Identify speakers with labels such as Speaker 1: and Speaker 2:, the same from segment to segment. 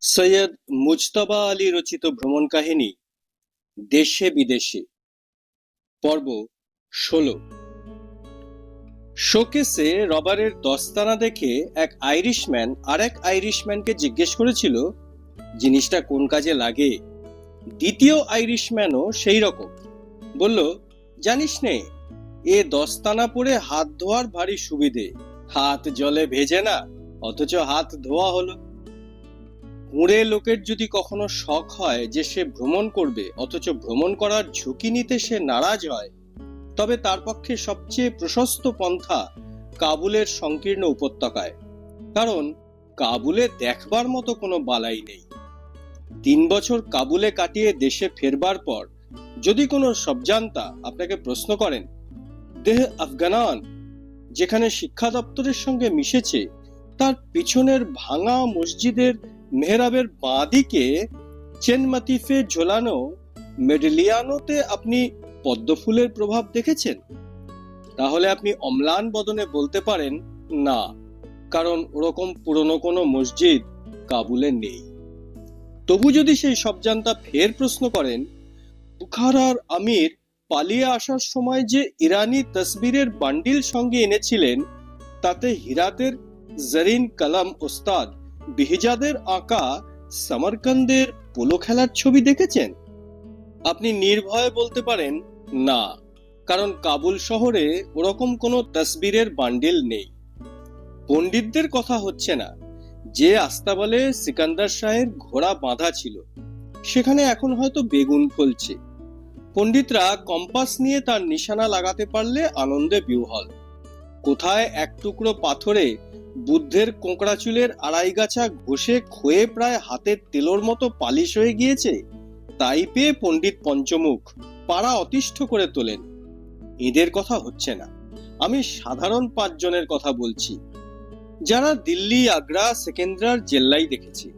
Speaker 1: সৈয়দ মুজতবা আলী রচিত ভ্রমণ কাহিনী, দেশে বিদেশে, পর্ব ষোলো। শোকেসে রবারের দস্তানা দেখে এক আইরিশম্যান আর এক আইরিশম্যানকে জিজ্ঞেস করেছিল, জিনিসটা কোন কাজে লাগে? দ্বিতীয় আইরিশম্যানও সেই রকম। বলল, জানিস নে, এ দস্তানা পরে হাত ধোয়ার ভারী সুবিধে। হাত জলে ভেজে না, অথচ হাত ধোয়া হলো। কুঁড়ে লোকের যদি কখনো শখ হয় যে সে ভ্রমণ করবে, অথচ ভ্রমণ করার ঝুঁকি নিতে সে নারাজ হয়, তবে তার পক্ষে সবচেয়ে প্রশস্ত পন্থা কাবুলের সংকীর্ণ উপত্যকায়। কারণ কাবুলে দেখবার মতো কোনো বালাই নেই। তিন বছর কাবুলে কাটিয়ে দেশে ফেরবার পর যদি কোনো সবজান্তা আপনাকে প্রশ্ন করেন, দেহ আফগানান, যেখানে শিক্ষা দপ্তরের সঙ্গে মিশেছে, তার পিছনের ভাঙা মসজিদের মেহরাবের বাঁদিকে চেনমাতিফে ঝোলানো মেডেলিয়ানোতে আপনি পদ্মফুলের প্রভাব দেখেছেন? তাহলে আপনি অম্লান বদনে বলতে পারেন, না, কারণ ওরকম পুরনো কোনো মসজিদ কাবুলে নেই। তবু যদি সেই সবজান্তা ফের প্রশ্ন করেন, বুখারার আমির পালিয়ে আসার সময় যে ইরানি তসবিরের বান্ডিল সঙ্গে এনেছিলেন, তাতে হিরাতের জরিন কালাম ওস্তাদ বিহিজাদের আঁকা সামারকান্দের পোলো খেলার ছবি দেখেছেন? আপনি নির্ভয়ে বলতে পারেন, না। কারণ কাবুল শহরে ওরকম কোনো তসবিরের বান্ডিল নেই। পণ্ডিতদের কথা হচ্ছে না। যে আস্তাবলে সিকান্দার শাহের ঘোড়া বাঁধা ছিল, সেখানে এখন হয়তো বেগুন ফলছে। পণ্ডিতরা কম্পাস নিয়ে তার নিশানা লাগাতে পারলে আনন্দে বিহ্বল। কোথায় এক টুকরো পাথরে বুদ্ধের কোঁকড়া চুলের আড়াইগাছা ঘষে ক্ষয়ে প্রায় হাতের তেলোর মতো পালিশ হয়ে গিয়েছে? তাই পেয়ে পণ্ডিত পঞ্চমুখ পাড়া অতিষ্ঠ করে তোলেন। এদের কথা হচ্ছে না। আমি সাধারণ পাঁচজনের কথা বলছি। যারা দিল্লি, আগ্রা, সেকেন্দ্রার জেল্লাই দেখেছে।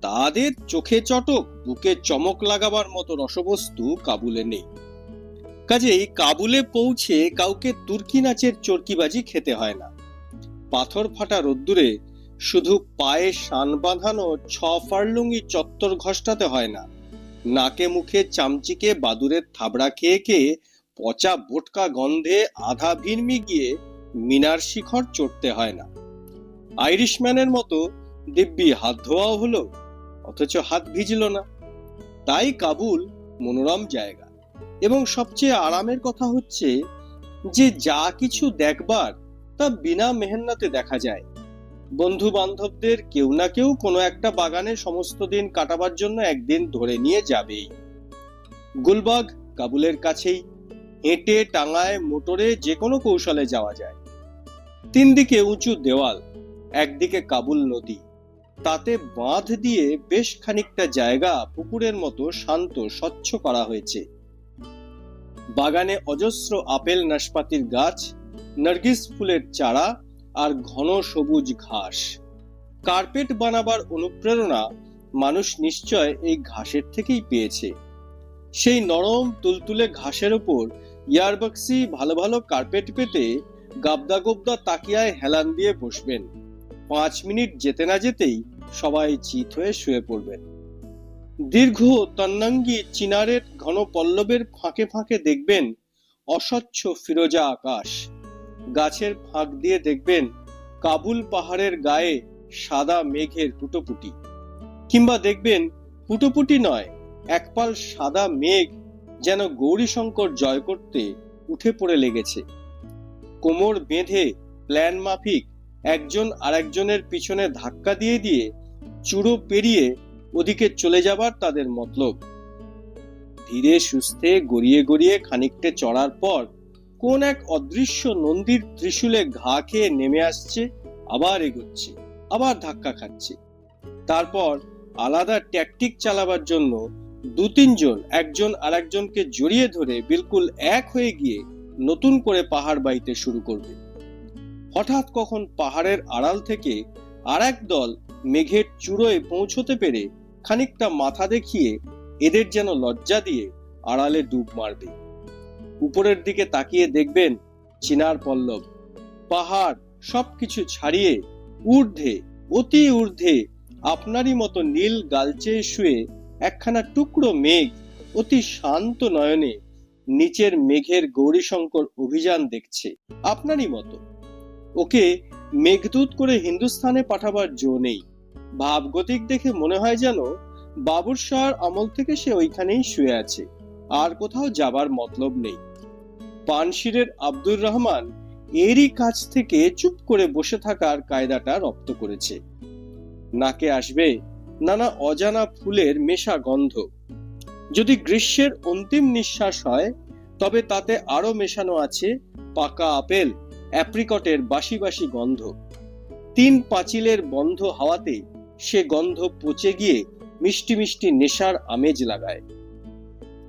Speaker 1: তাদের চোখে চটক, বুকে চমক লাগাবার মতো রসবস্তু কাবুলে নেই। কাজেই কাবুলে পৌঁছে কাউকে তুর্কি নাচের চরকিবাজি খেতে হয় না। পাথর ফাটা রোদ্দুরে শুধু পায়ে শান বাঁধানো ছ ফার্লুঙ্গি চত্বর ঘষ্টাতে হয় না, নাকে মুখে চামচিকে বাদুরের থাবড়া খেয়ে খেয়ে পচা বোটকা গন্ধে আধা ভিড়মি গিয়ে মিনার শিখর চড়তে হয় না। আইরিশম্যানের মতো দিব্যি হাত ধোয়াও হলো, অথচ হাত ভিজল না। তাই কাবুল মনোরম জায়গা। এবং সবচেয়ে আরামের কথা হচ্ছে যে যা কিছু দেখবার তা বিনা মেহনতে দেখা যায়। বন্ধু বান্ধবদের কেউ না কেউ কোনো একটা বাগানে সমস্ত দিন কাটাবার জন্য একদিন ধরে নিয়ে যাবেই। গুলবাগ কাবুলের কাছেই, হেঁটে টাঙায় মোটরে যে কোনো কৌশলে যাওয়া যায়। তিন দিকে উঁচু দেওয়াল, একদিকে কাবুল নদী। তাতে বাঁধ দিয়ে বেশ খানিকটা জায়গা পুকুরের মতো শান্ত, স্বচ্ছ করা হয়েছে। বাগানে অজস্র আপেল নাশপাতির গাছ, নার্গিস ফুলের চারা আর ঘন সবুজ ঘাস। কার্পেট বানাবার অনুপ্রেরণা মানুষ নিশ্চয় এই ঘাসের থেকেই পেয়েছে। সেই নরম, তুলতুলে ঘাসের ওপর ইয়ারবাক্সি ভালো ভালো কার্পেট পেতে গাবদা গোবদা তাকিয়ায় হেলান দিয়ে বসবেন। পাঁচ মিনিট যেতে না যেতেই সবাই চিত হয়ে শুয়ে পড়বেন। দীর্ঘ তন্নাঙ্গি চিনারের ঘন পল্লবের ফাঁকে ফাঁকে দেখবেন অস্বচ্ছ ফিরোজা আকাশ। গাছের ফাঁক দিয়ে দেখবেন কাবুল পাহাড়ের গায়ে সাদা মেঘের পুটোপুটি কিংবা দেখবেন পুটোপুটি নয়, একপাল সাদা মেঘ যেন গৌরীশঙ্কর জয় করতে উঠে পড়ে লেগেছে। কোমর বেঁধে প্ল্যান মাফিক একজন আরেকজনের পিছনে ধাক্কা দিয়ে দিয়ে চূড়ো পেরিয়ে ওদিকে চলে যাবার তাদের মতলব। ধীরে সুস্থে গড়িয়ে গড়িয়ে খানিকটা চড়ার পর কোন এক অদৃশ্য নন্দীর ত্রিশূলে ঘা খেয়ে নেমে আসছে, আবার এগোচ্ছে, আবার ধাক্কা খাচ্ছে। তারপর আলাদা ট্যাকটিক চালাবার জন্য দু তিনজন, একজন আর একজনকে জড়িয়ে ধরে বিলকুল এক হয়ে গিয়ে নতুন করে পাহাড় বাইতে শুরু করবে। হঠাৎ কখন পাহাড়ের আড়াল থেকে আর এক দল মেঘের চূড়োয় পৌঁছতে পেরে খানিকটা মাথা দেখিয়ে এদের যেন লজ্জা দিয়ে আড়ালে ডুব মারবে উপরের দিকে তাকিয়ে দেখবেন চিনার পল্লব, পাহাড় সবকিছু ছাড়িয়ে ঊর্ধ্বে, অতি ঊর্ধ্বে আপনারই মতো নীল গালচে শুয়ে একখানা টুকরো মেঘ অতি শান্ত নয়নে নিচের মেঘের গৌরীশঙ্কর অভিযান দেখছে আপনারই মতো। ওকে মেঘদূত করে হিন্দুস্থানে পাঠাবার জো নেই। ভাবগতিক দেখে মনে হয় যেন বাবুর শাহর আমল থেকে সে ওইখানেই শুয়ে আছে। আর কোথাও যাবার মতলব নেই। পানশিরের আব্দুর রহমান এরই কাছ থেকে চুপ করে বসে থাকার কায়দাটা রপ্ত করেছে। নাকে আসবে নানা অজানা ফুলের মেশা গন্ধ। যদি গ্রীষ্মের অন্তিম নিঃশ্বাস হয়, তবে তাতে আরও মেশানো আছে পাকা আপেল, অ্যাপ্রিকটের বাসি বাসি গন্ধ। তিন পাঁচিলের বন্ধ হাওয়াতে সে গন্ধ পচে গিয়ে মিষ্টি মিষ্টি নেশার আমেজ লাগায়।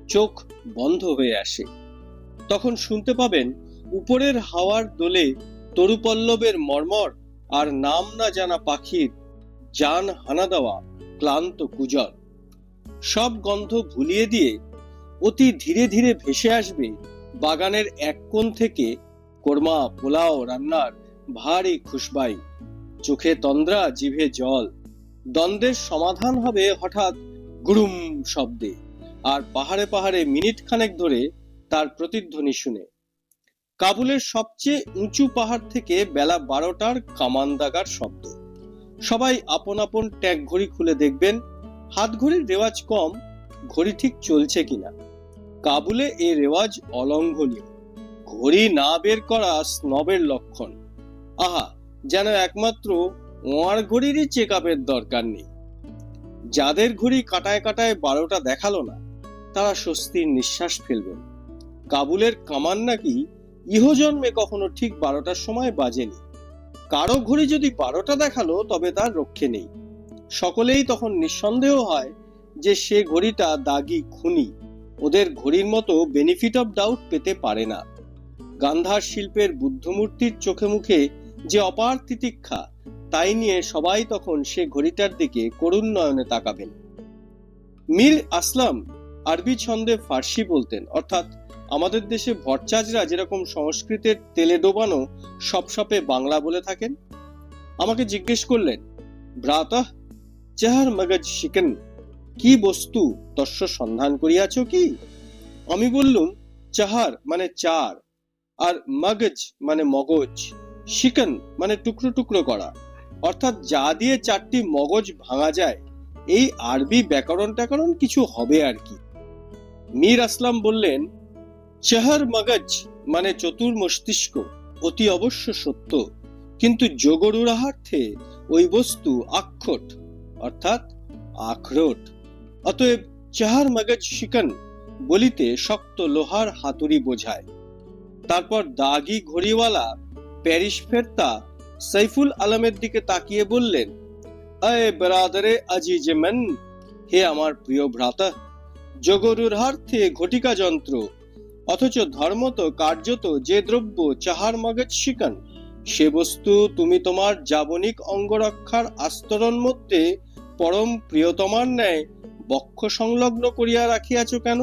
Speaker 1: চোখ বন্ধ হয়ে আসে। তখন শুনতে পাবেন উপরের হাওয়ার দোলে তরুপল্লবের মর্মর আর নাম না জানা পাখির জান হানা দেওয়া ক্লান্ত কুজল। সব গন্ধ ভুলিয়ে দিয়ে অতি ধীরে ধীরে ভেসে আসবে বাগানের এক কোণ থেকে কোরমা পোলাও রান্নার ভারী খুশবাই। চোখে তন্দ্রা, জিভে জল। দ্বন্দ্বের সমাধান হবে হঠাৎ গুড়ুম শব্দে। আর পাহাড়ে পাহাড়ে মিনিট খানেক ধরে তার প্রতিধ্বনি শুনে। কাবুলের সবচেয়ে উঁচু পাহাড় থেকে বেলা বারোটার কামান দাগার শব্দ। সবাই আপন আপন ট্যাগ ঘড়ি খুলে দেখবেন, হাত ঘড়ির রেওয়াজ কম, ঘড়ি ঠিক চলছে কিনা। কাবুলে এ রেওয়াজ অলঙ্ঘনীয়। ঘড়ি না বের করা স্নবের লক্ষণ। আহা, যেন একমাত্র ওয়ার ঘড়িরই চেক আপের দরকার নেই। যাদের ঘড়ি কাটায় কাটায় বারোটা দেখাল না, তারা স্বস্তির নিঃশ্বাস ফেলবেন কাবুলের কামান নাকি ইহজন্মে কখনো ঠিক বারোটার সময় বাজেনি। কারও ঘড়ি যদি বারোটা দেখাল, তবে তার রক্ষে নেই। সকলেই তখন নিঃসন্দেহ হয় যে সে ঘড়িটা দাগি খুনি। ওদের ঘড়ির মতো বেনিফিট অফ ডাউট পেতে পারে না। গান্ধার শিল্পের বুদ্ধমূর্তির চোখে মুখে যে অপার তিতিক্ষা তাই নিয়ে সবাই তখন সে ঘড়িটার দিকে করুণ নয়নে তাকাবেন। মীর আসলাম, আরবি ছন্দে ফার্সি বলতেন, অর্থাৎ আমাদের দেশে ভট্টাচার্যরা যেরকম সংস্কৃতের তেলে ডোবানো সপসপে বাংলা বলে থাকেন। আমাকে জিজ্ঞেস করলেন, ভ্রাতঃ, চাহার মগজ শিকেন, কি বস্তু তস্য সন্ধান করিয়াছ কি? আমি বললুম, চাহার মানে চার, আর মগজ মানে মগজ, শিকন মানে টুকরো টুকরো করা। অর্থাৎ যা দিয়ে চারটি মগজ ভাঙা যায়, এই আরবি ব্যাকরণ ট্যাকরণ কিছু হবে আর কি। মীর আসলাম বললেন, চেহার মগজ মানে চতুর মস্তিষ্ক, অতি অবশ্য সত্য। কিন্তু যোগরুরাহার্থে ওই বস্তু আক্ষট, অর্থাৎ আখরোট। অতএব চেহার মগজ শিকন বলিতে শক্ত লোহার হাতুড়ি বোঝায়। তারপর দাগি ঘড়িওয়ালা প্যারিস ফেরতা সাইফুল আলমের দিকে তাকিয়ে বললেন, আয়ে বেরাদারে আজিজেমেন হে আমার প্রিয় ভ্রাতা জগরুরহার্থে ঘটিকা যন্ত্র, অথচ ধর্মত কার্যত যে দ্রব্য চাহার মগজ শিকান সে বস্তু তুমি তোমার যাবনিক অঙ্গরক্ষার আস্তরণ মধ্যে পরম প্রিয়তমার ন্যায় বক্ষ সংলগ্ন করিয়া রাখিয়াছ কেন?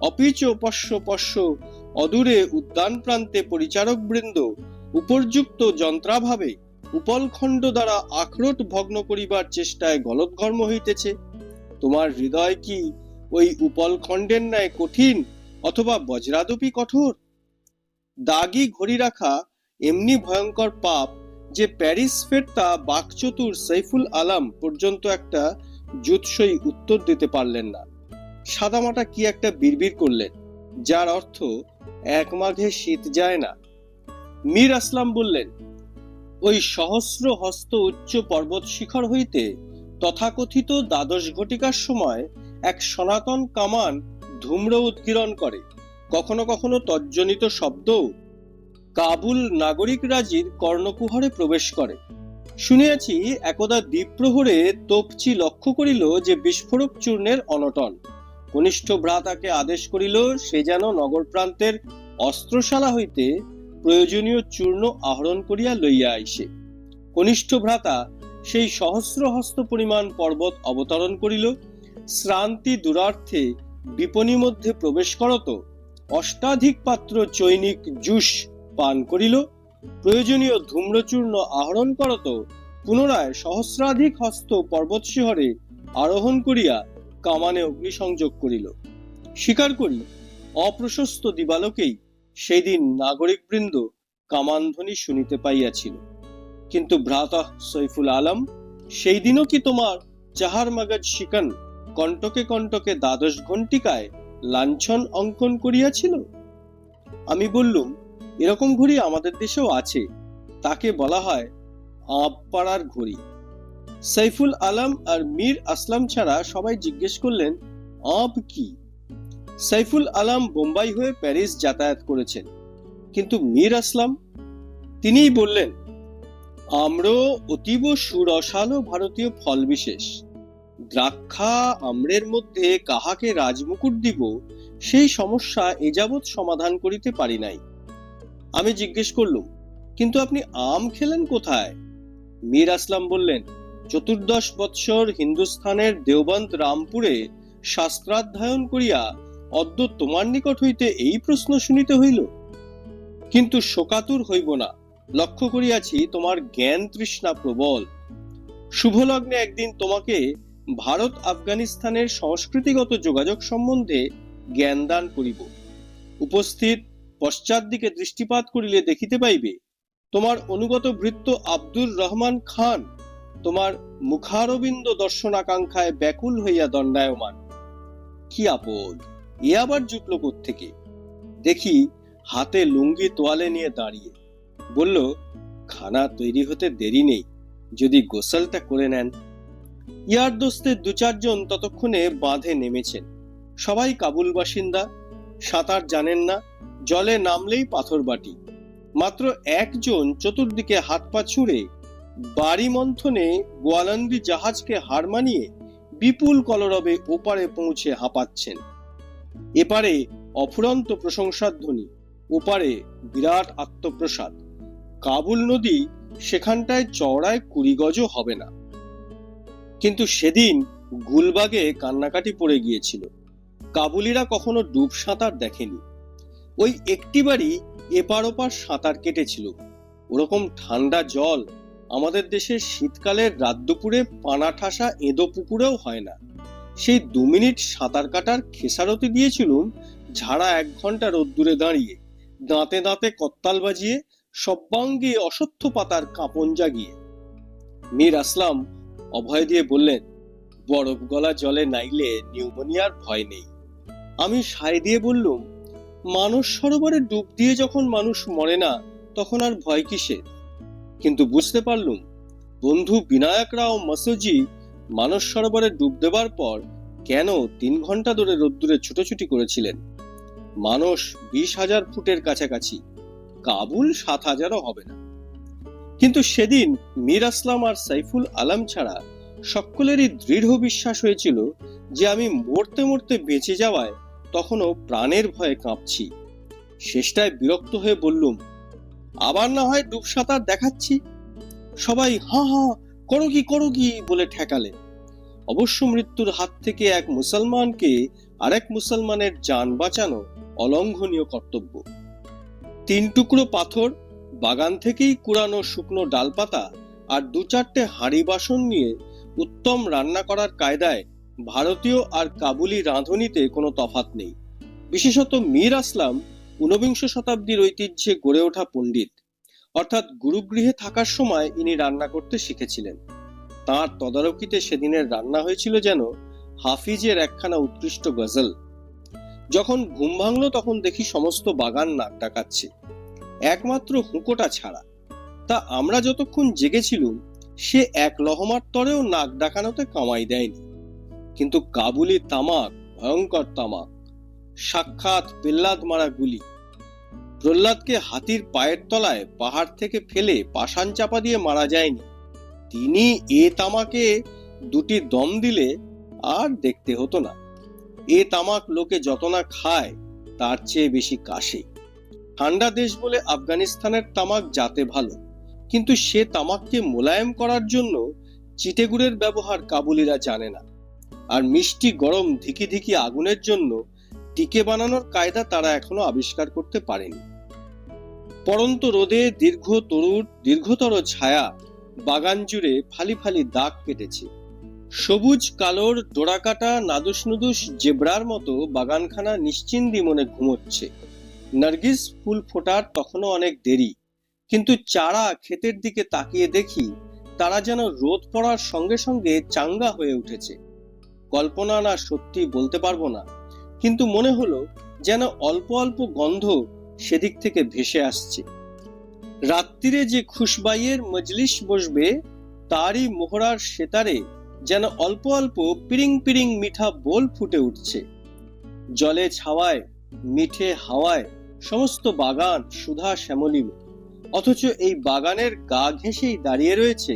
Speaker 1: অপিচ পশ্য পশ্য অদূরে উদ্যান প্রান্তে পরিচারক বৃন্দ উপর্যুক্ত যন্ত্রাভাবে উপলখণ্ড দ্বারা আখরোট ভগ্ন করিবার চেষ্টায় গলৎঘর্ম হইতেছে। তোমার হৃদয় কি ওই উপলখণ্ডের ন্যায় কঠিন অথবা বজ্রাদপি কঠোর? দাগি ঘড়ি রাখা এমনি ভয়ঙ্কর পাপ যে প্যারিস ফেরতা বাকচতুর সাইফুল আলাম পর্যন্ত একটা জুৎসই উত্তর দিতে পারলেন না। সাদামাটা কি একটা বিড়বিড় করলেন, যার অর্থ এক মাঘে শীত যায় না। মীর আসলাম বললেন, ওই সহস্র হস্ত উচ্চ পর্বত শিখর হইতে তথাকথিত দ্বাদশ ঘটিকার সময় এক সনাতন কামান ধূম্র উৎকিরণ করে। কখনো কখনো তজ্জনিত শব্দ কাবুল নাগরিক রাজির কর্ণকুহরে প্রবেশ করে। শুনিয়াছি একদা দ্বীপ্রহরে তোপচি লক্ষ্য করিল যে বিস্ফোরক চূর্ণের অনটন। কনিষ্ঠ ভ্রাতাকে আদেশ করিল সে যেন নগর প্রান্তের অস্ত্রশালা হইতে প্রয়োজনীয় চূর্ণ আহরণ করিয়া লইয়া আইসে। কনিষ্ঠ ভ্রাতা সেই সহস্র হস্ত পরিমাণ পর্বত অবতরণ করিল, শ্রান্তি দূরার্থে বিপণী মধ্যে প্রবেশ করত, অষ্টাধিক পাত্র চৈনিক জুস পান করিল, প্রয়োজনীয় ধূম্রচূর্ণ আহরণ করত, পুনরায় সহস্রাধিক হস্ত পর্বত শিহরে আরোহণ করিয়া কামানে অগ্নিসংযোগ করিল। স্বীকার করি, অপ্রশস্ত দিবালোকেই সেই দিন নাগরিকবৃন্দ কামানধ্বনি শুনিতে পাইয়াছিল। কিন্তু ভ্রাতা সৈফুল আলম সেই দিনও কি তোমার চাহার মাগাজ শিকান কণ্টকে কণ্টকে দ্বাদশ ঘণ্টিকায় লাঞ্ছন অঙ্কন করিয়াছিল? আমি বললুম, এরকম ঘড়ি আমাদের দেশেও আছে। তাকে বলা হয় আবপাড়ার ঘড়ি। সাইফুল আলম আর মীর আসলাম ছাড়া সবাই জিজ্ঞেস করলেন, আব কি? সাইফুল আলম বোম্বাই হয়ে প্যারিস যাতায়াত করেছেন। কিন্তু মীর আসলাম, তিনিই বললেন, আম্র অতীব সুরসালো ভারতীয় ফল বিশেষ। দ্রাক্ষা আম্রের মধ্যে কাহাকে রাজমুকুট দিব, সেই সমস্যা এযাবৎ সমাধান করিতে পারি নাই। আমি জিজ্ঞেস করলুম, কিন্তু আপনি আম খেলেন কোথায়? মীর আসলাম বললেন, চতুর্দশ বৎসর হিন্দুস্থানের দেওবন্ত রামপুরে শাস্ত্রাধ্যয়ন করিয়া অদ্য তোমার নিকট হইতে এই প্রশ্ন শুনিতে হইল। কিন্তু শোকাতুর হইব না। লক্ষ্য করিয়াছি তোমার জ্ঞান তৃষ্ণা প্রবল। শুভলগ্নে একদিন তোমাকে ভারত আফগানিস্তানের সংস্কৃতিগত যোগাযোগ সম্বন্ধে জ্ঞানদান করিব। উপস্থিত পশ্চাৎ দিকে দৃষ্টিপাত করিলে দেখিতে পাইবে, তোমার অনুগত ভৃত্য আব্দুর রহমান খান তোমার মুখারবিন্দ দর্শনাকাঙ্ক্ষায় ব্যাকুল হইয়া দণ্ডায়মান। কি আপদ! এ আবার জুটল থেকে দেখি হাতে লুঙ্গি তোয়ালে নিয়ে দাঁড়িয়ে। বলল, খানা তৈরি হতে দেরি নেই, যদি গোসলটা করে নেন। ইয়ার দোস্তে দু চারজন ততক্ষণে বাঁধে নেমেছেন। সবাই কাবুল বাসিন্দা, সাঁতার জানেন না, জলে নামলেই পাথর বাটি। মাত্র একজন চতুর্দিকে হাত পা ছুঁড়ে বাড়ি মন্থনে গোয়ালন্দি জাহাজকে হার মানিয়ে বিপুল কলরবে ওপারে পৌঁছে হাঁপাচ্ছেন। এপারে অফুরন্ত প্রশংসার ধ্বনি, ওপারে বিরাট আত্মপ্রসাদ। কাবুল নদী সেখানটায় চওড়ায় কুড়ি গজও হবে না। কিন্তু সেদিন গুলবাগে কান্নাকাটি পড়ে গিয়েছিল। কাবুলিরা কখনো ডুব সাঁতার দেখেনি। ওই একটি বাড়ি এপার ওপার সাঁতার কেটেছিল। ওরকম ঠান্ডা জল আমাদের দেশের শীতকালের রাত দুপুরে পানা ঠাসা এঁদো পুকুরেও হয় না। সেই দু মিনিট সাঁতার কাটার খেসারতি দিয়েছিলুম ঝাড়া এক ঘণ্টা রোদ্দুরে দাঁড়িয়ে, দাঁতে দাঁতে কত্তাল বাজিয়ে, সব্বাঙ্গে অসত্য পাতার কাঁপন জাগিয়ে। মীর আসলাম, অভয় দিয়ে বললেন, বরফ গলা জলে নাইলে নিউমোনিয়ার ভয় নেই। আমি সায় দিয়ে বললুম মানস সরোবরে ডুব দিয়ে যখন মানুষ মরে না, তখন আর ভয় কিসের? কিন্তু বুঝতে পারলুম, বন্ধু বিনায়ক রাও মাসুজি মানস সরোবরে ডুব দেবার পর কেন তিন ঘণ্টা ধরে রোদ্দুরে ছুটোছুটি করেছিলেন? মানস বিশ হাজার ফুটের কাছাকাছি। কাবুল সাত হাজারও হবে না। কিন্তু সেদিন মীর আসলাম আর সাইফুল আলম ছাড়া সকলেরই দৃঢ় বিশ্বাস হয়েছিল যে আমি মরতে মরতে বেঁচে যাওয়ায় তখনও প্রাণের ভয়ে কাঁপছি। শেষটায় বিরক্ত হয়ে বললুম, আবার না হয় ডুব সাঁতার দেখাচ্ছি? সবাই হা হা করো কি করো কি বলে ঠেকালেন। অবশ্য মৃত্যুর হাত থেকে এক মুসলমানকে আরেক মুসলমানের যান বাঁচানো অলঙ্ঘনীয় কর্তব্য। তিন টুকরো পাথর, বাগান থেকেই কুড়ানো শুকনো ডালপাতা আর দু চারটে হাঁড়ি বাসন নিয়ে উত্তম রান্না করার কায়দায় ভারতীয় আর কাবুলি রাঁধুনিতে কোনো তফাত নেই। বিশেষত মীর আসলাম ঊনবিংশ শতাব্দীর ঐতিহ্যে গড়ে ওঠা পণ্ডিত। অর্থাৎ গুরুগৃহে থাকার সময় ইনি রান্না করতে শিখেছিলেন। তার তদারকিতে সেদিনের রান্না হয়েছিল যেন হাফিজের একখানা উৎকৃষ্ট গজল। যখন ঘুম ভাঙলো তখন দেখি সমস্ত বাগান নাক ডাকাচ্ছে। একমাত্র হুঁকোটা ছাড়া। তা আমরা যতক্ষণ জেগেছিলুম, সে এক লহমার তরেও নাক ডাকানোতে কামাই দেয়নি। কিন্তু কাবুলি তামাক, ভয়ঙ্কর তামাক, সাক্ষাৎ পেল্লাদ মারা গুলি প্রহ্লাদকে হাতির পায়ের তলায় পাহাড় থেকে ফেলে পাষাণ চাপা দিয়ে মারা যায়নি। তিনি এ তামাকে দুটি দম দিলে আর দেখতে হতো না। এ তামাক লোকে যত না খায়, তার চেয়ে বেশি কাশে। ঠান্ডা দেশ বলে আফগানিস্তানের তামাক যাতে ভালো, কিন্তু সে তামাককে মোলায়েম করার জন্য চিটেগুড়ের ব্যবহার কাবুলিরা জানে না। আর মিষ্টি গরম ধিকি ধিকি আগুনের জন্য টিকে বানানোর কায়দা তারা এখনও আবিষ্কার করতে পারেনি। পরন্ত রোদে দীর্ঘ তরুর, দীর্ঘতর ছায়া বাগান জুড়ে ফালি ফালি দাগ কেটেছে। সবুজ কালোর ডোরাকাটা নাদুস নুদুস জেব্রার মতো বাগানখানা নিশ্চিন্দি মনে ঘুমোচ্ছে। নার্গিস ফুল ফোটার তখনও অনেক দেরি, কিন্তু চারা ক্ষেতের দিকে তাকিয়ে দেখি তারা যেন রোদ পড়ার সঙ্গে সঙ্গে চাঙ্গা হয়ে উঠেছে। কল্পনা না সত্যি বলতে পারব না, কিন্তু মনে হলো যেন অল্প অল্প গন্ধ সেদিক থেকে ভেসে আসছে। রাত্রিরে যে খুশবাইয়ের মজলিস বসবে, তারই মোহরার সেতারে যেন অল্প অল্প পিরিং পিরিং মিঠা বোল ফুটে উঠছে। জলে ছাওয়ায়, মিঠে হাওয়ায় সমস্ত বাগান সুধা শ্যামলিম অথচ এই বাগানের গা ঘেঁষেই দাঁড়িয়ে রয়েছে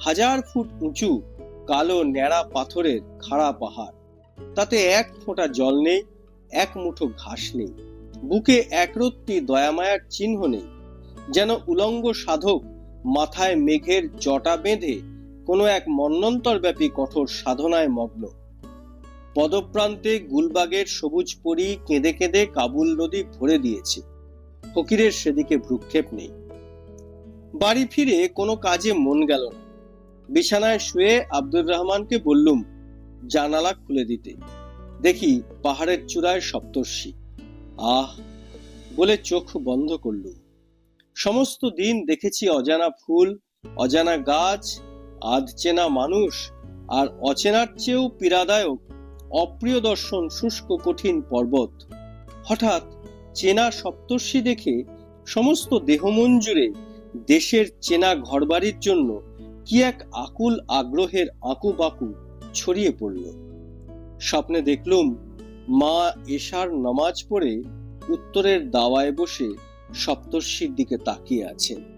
Speaker 1: হাজার ফুট উঁচু কালো ন্যাড়া পাথরের খাড়া পাহাড়। তাতে এক ফোঁটা জল নেই, এক মুঠো ঘাস নেই। বুকে একরত্তি দয়ামায়ার চিহ্ন নেই। যেন উলঙ্গ সাধক মাথায় মেঘের জটা বেঁধে কোনো এক মন্নন্তরব্যাপী কঠোর সাধনায় মগ্ন। পদপ্রান্তে গুলবাগের সবুজ পরি কেঁদে কেঁদে কাবুল নদী ভরে দিয়েছে। ফকিরের সেদিকে ভ্রুক্ষেপ নেই। বাড়ি ফিরে কোনো কাজে মন গেল না। বিছানায় শুয়ে আব্দুর রহমানকে বললুম, জানালা খুলে দিতে। দেখি পাহাড়ের চূড়ায় সপ্তর্ষি। আহ, বলে চোখ বন্ধ করলুম সমস্ত দিন দেখেছি অজানা ফুল, অজানা গাছ, আধচেনা মানুষ, আর অচেনার চেয়েও পীড়াদায়ক, অপ্রিয় দর্শন শুষ্ক কঠিন পর্বত। হঠাৎ চেনা সপ্তর্ষি দেখে সমস্ত দেহমন জুড়ে দেশের চেনা ঘরবাড়ির জন্য কি এক আকুল আগ্রহের আঁকু বাকু ছড়িয়ে পড়ল। স্বপ্নে দেখলুম মা এশার নামাজ পড়ে উত্তরের দাওয়ায় বসে সপ্তর্ষির দিকে তাকিয়ে আছেন।